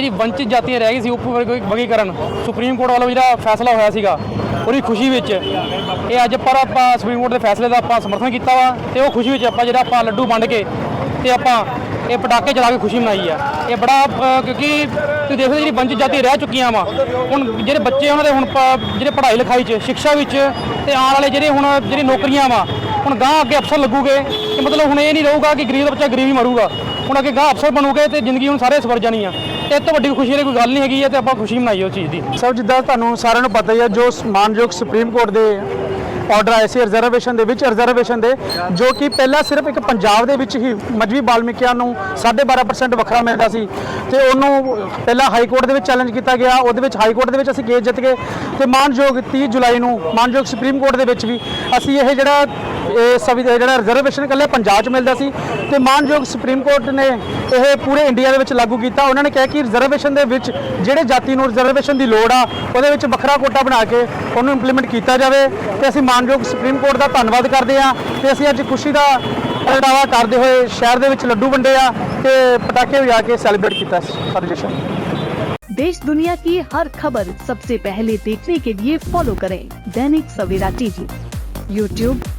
ਜਿਹੜੀ ਵੰਚਿਤ ਜਾਤੀਆਂ ਰਹਿ ਗਈ ਸੀ ਉਪ ਵਰਗ- ਵਰਗੀਕਰਨ ਸੁਪਰੀਮ ਕੋਰਟ ਵੱਲੋਂ ਜਿਹੜਾ ਫੈਸਲਾ ਹੋਇਆ ਸੀਗਾ ਉਹਦੀ ਖੁਸ਼ੀ ਵਿੱਚ, ਇਹ ਅੱਜ ਪਰ ਆਪਾਂ ਸੁਪਰੀਮ ਕੋਰਟ ਦੇ ਫੈਸਲੇ ਦਾ ਆਪਾਂ ਸਮਰਥਨ ਕੀਤਾ ਵਾ ਤੇ ਉਹ ਖੁਸ਼ੀ ਵਿੱਚ ਆਪਾਂ ਜਿਹੜਾ ਆਪਾਂ ਲੱਡੂ ਵੰਡ ਕੇ ਤੇ ਆਪਾਂ ਇਹ ਪਟਾਕੇ ਚਲਾ ਕੇ ਖੁਸ਼ੀ ਮਨਾਈ ਆ। ਇਹ ਬੜਾ ਕਿਉਂਕਿ ਤੁਸੀਂ ਦੇਖੋ ਜਿਹੜੀ ਵੰਚਿਤ ਜਾਤੀ ਰਹਿ ਚੁੱਕੀਆਂ ਵਾ, ਹੁਣ ਜਿਹੜੇ ਬੱਚੇ ਉਹਨਾਂ ਦੇ ਹੁਣ ਪ- ਜਿਹੜੇ ਪੜ੍ਹਾਈ ਲਿਖਾਈ 'ਚ, ਸਿੱਖਿਆ ਵਿੱਚ ਤੇ ਆਉਣ ਵਾਲੇ ਜਿਹੜੇ ਹੁਣ ਜਿਹੜੀ ਨੌਕਰੀਆਂ ਵਾ, ਹੁਣ ਗਾਂ ਅੱਗੇ ਅਫਸਰ ਲੱਗੂਗੇ ਕਿ ਮਤਲਬ ਹੁਣ ਇਹ ਨਹੀਂ ਰਹੂਗਾ ਕਿ ਗਰੀਬ ਦਾ ਬੱਚਾ ਗਰੀਬ ਹੀ ਮਰੂਗਾ। ਹੁਣ ਅੱਗੇ ਗਾਹ ਅਫਸਰ ਬਣੂਗੇ ਤੇ ਜ਼ਿੰਦਗੀ ਹੁਣ ਸਾਰੇ ਸਵਰ ਜਾਣੀ ਆ। ਇਹ ਤੋਂ ਵੱਡੀ ਖੁਸ਼ੀ ਦੀ ਕੋਈ ਗੱਲ ਨਹੀਂ ਹੈਗੀ ਹੈ ਤੇ ਆਪਾਂ ਖੁਸ਼ੀ ਮਨਾਈਏ ਉਸ ਚੀਜ਼ ਦੀ। ਸਰ, ਜਿੱਦਾਂ ਤੁਹਾਨੂੰ ਸਾਰਿਆਂ ਨੂੰ ਪਤਾ ਹੀ ਹੈ ਜੋ ਮਾਨਯੋਗ ਸੁਪਰੀਮ ਕੋਰਟ ਦੇ ਆਰਡਰ ਆਏ ਸੀ ਰਿਜ਼ਰਵੇਸ਼ਨ ਦੇ ਵਿੱਚ ਰਿਜ਼ਰਵੇਸ਼ਨ ਦੇ, ਜੋ ਕਿ ਪਹਿਲਾਂ ਸਿਰਫ ਇੱਕ ਪੰਜਾਬ ਦੇ ਵਿੱਚ ਹੀ ਮਜਬੀ ਬਾਲਮਿਕਿਆਂ ਨੂੰ 12.5% ਵੱਖਰਾ ਮਿਲਦਾ ਸੀ ਤੇ ਉਹਨੂੰ ਪਹਿਲਾਂ ਹਾਈ ਕੋਰਟ ਦੇ ਵਿੱਚ ਚੈਲੰਜ ਕੀਤਾ ਗਿਆ, ਉਹਦੇ ਵਿੱਚ ਹਾਈ ਕੋਰਟ ਦੇ ਵਿੱਚ ਅਸੀਂ ਕੇਸ ਜਿੱਤ ਗਏ ਤੇ ਮਾਨਯੋਗ 30 ਜੁਲਾਈ ਨੂੰ ਮਾਨਯੋਗ ਸੁਪਰੀਮ ਕੋਰਟ ਦੇ ਵਿੱਚ ਵੀ ਅਸੀਂ ਇਹ ਜਿਹੜਾ ਇਹ ਸਵੀ ਜਿਹੜਾ ਰਿਜ਼ਰਵੇਸ਼ਨ ਇਕੱਲੇ ਪੰਜਾਬ 'ਚ ਮਿਲਦਾ ਸੀ ਤੇ ਮਾਨਯੋਗ ਸੁਪਰੀਮ ਕੋਰਟ ਨੇ ਇਹ ਪੂਰੇ ਇੰਡੀਆ ਦੇ ਵਿੱਚ ਲਾਗੂ ਕੀਤਾ ਉਹਨਾਂ ਨੇ ਕਿਹਾ ਕਿ ਰਿਜ਼ਰਵੇਸ਼ਨ ਦੇ ਵਿੱਚ ਜਿਹੜੇ ਜਾਤੀ ਨੂੰ ਰਿਜ਼ਰਵੇਸ਼ਨ ਦੀ ਲੋੜ ਆ ਉਹਦੇ ਵਿੱਚ ਵੱਖਰਾ ਕੋਟਾ ਬਣਾ ਕੇ ਉਹਨੂੰ ਇੰਪਲੀਮੈਂਟ ਕੀਤਾ ਜਾਵੇ ਤੇ ਅਸੀਂ ਮਾਨਯੋਗ ਸੁਪਰੀਮ ਕੋਰਟ ਦਾ ਧੰਨਵਾਦ ਕਰਦੇ ਹਾਂ ਤੇ ਅਸੀਂ ਅੱਜ ਖੁਸ਼ੀ ਦਾ ਪ੍ਰਗਟਾਵਾ ਕਰਦੇ ਹੋਏ ਸ਼ਹਿਰ ਦੇ ਵਿੱਚ ਲੱਡੂ ਵੰਡੇ ਆ ਤੇ ਪਟਾਕੇ ਵਜਾ ਕੇ ਸੈਲੀਬ੍ਰੇਟ ਕੀਤਾ ਸੈਲੀਬ੍ਰੇਸ਼ਨ देश दुनिया की हर खबर सबसे पहले देखने के लिए फॉलो करें दैनिक सवेरा टीवी यूट्यूब